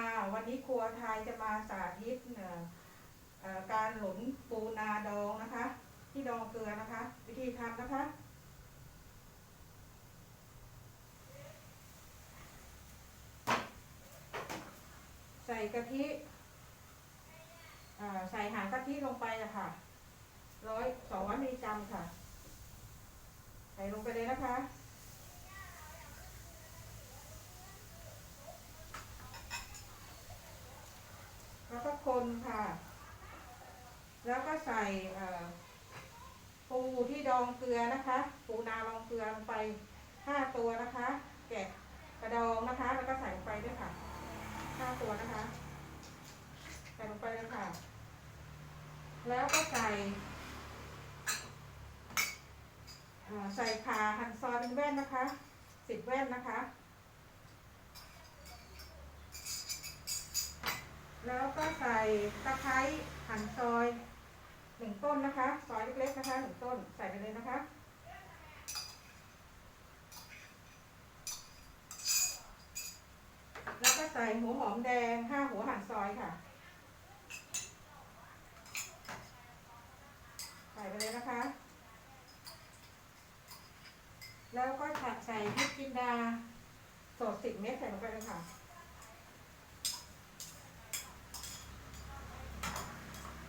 าวันนี้ครัวไทยจะมาสาธิตการหลุนปูนาดองนะคะ ที่ดองเกลือนะคะ วิธีทำนะคะ ใส่กะทิใส่หางกะทิลงไปอะค่ะร้อยสองร้อยมิลลิกรัมค่ะ ใส่ลงไปเลยนะคะ คนค่ะ แล้วก็ใส่ปูที่ดองเกลือนะคะ ปูนาดองเกลือลงไปห้าตัวนะคะ แกะกระดองนะคะ แล้วก็ใส่ลงไปด้วยค่ะห้าตัวนะคะ ใส่ลงไปเลยค่ะ แล้วก็ใส่ใส่ขาหั่นซอยเป็นแว่นนะคะสิบแว่นนะคะ แล้วก็ใส่ตะไคร้หั่นซอยหนึ่งต้นนะคะ ซอยเล็กๆนะคะหนึ่งต้นใส่ไปเลยนะคะ แล้วก็ใส่หัวหอมแดงห้าหัวหั่นซอยค่ะ ใส่ไปเลยนะคะ แล้วก็ใส่พริกจินดาสดสิบเม็ดใส่ลงไปเลยค่ะ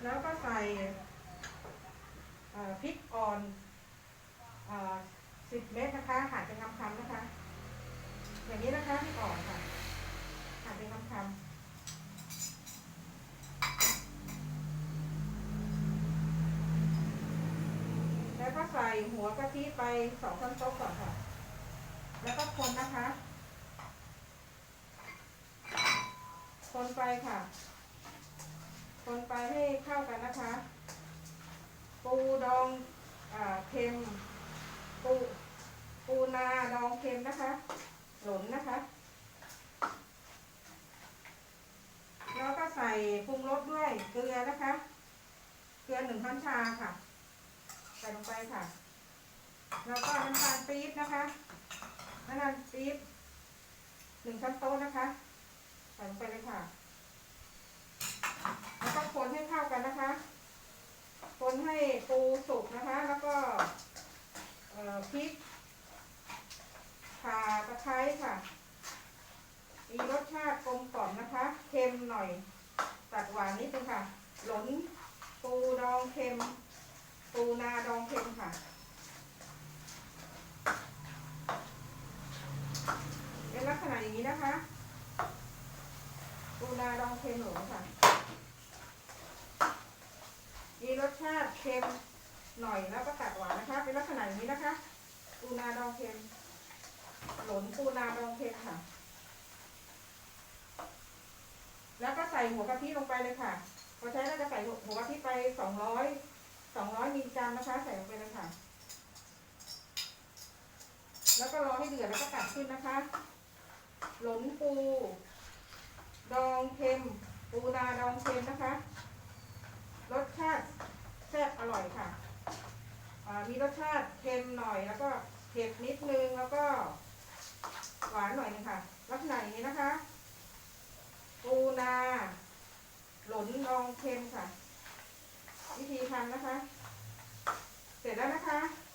แล้วก็ใส่พริกอ่อนสิบเม็ดนะคะหั่นเป็นคำๆนะคะ อย่างนี้นะคะพริกอ่อนค่ะหั่นเป็นคำๆแล้วก็ใส่หัวกะทิไปสองช้อนโต๊ะก่อนค่ะ แล้วก็คนนะคะ คนไปค่ะ ให้เข้ากันนะคะ ปูดองอเค็ม ปูปูนาดองเค็มนะคะ หลนนะคะ แล้วก็ใส่ปรุงรสด้วยเกลือนะคะ เกลือหนึ่งช้อนชาค่ะ ใส่ลงไปค่ะ แล้วก็น้ำตาลปี๊บนะคะ น้ำตาลปี๊บหนึ่งช้อนโต๊ะนะคะ ใส่ลงไปเลยค่ะ คนให้เข้ากันนะคะ คนให้ปูสุกนะคะ แล้วก็พริกข่าตะไคร้ค่ะ มีรสชาติกลมกล่อมนะคะ เค็มหน่อย ตัดหวานนิดนึงค่ะ หลนปูดองเค็ม ปูนาดองเค็มค่ะ เป็นลักษณะอย่างนี้นะคะ ปูนาดองเค็มหลนค่ะ รสชาติเค็มหน่อยแล้วก็ตัดหวานนะคะ เป็นลักษณะอย่างนี้นะคะปูนาดองเค็ม หลนปูนาดองเค็มค่ะ แล้วก็ใส่หัวกะทิลงไปเลยค่ะพอใช้แล้วจะใส่หัวกะทิไปสองร้อยสองร้อยมิลลิกรัมนะคะ ใส่ลงไปเลยค่ะ แล้วก็รอให้เดือดแล้วก็ตักขึ้นนะคะ หลนปู ดองเค็ม ปูนาดองเค็มนะคะ รสชาติแซ่บอร่อยค่ะอ่ามี รสชาติเค็มหน่อยแล้วก็เผ็ดนิดนึงแล้วก็ หวานหน่อยนึงค่ะ ลักษณะอย่างนี้นะคะปูนา หลนดองเค็มค่ะ วิธีทำนะคะ เสร็จแล้วนะคะ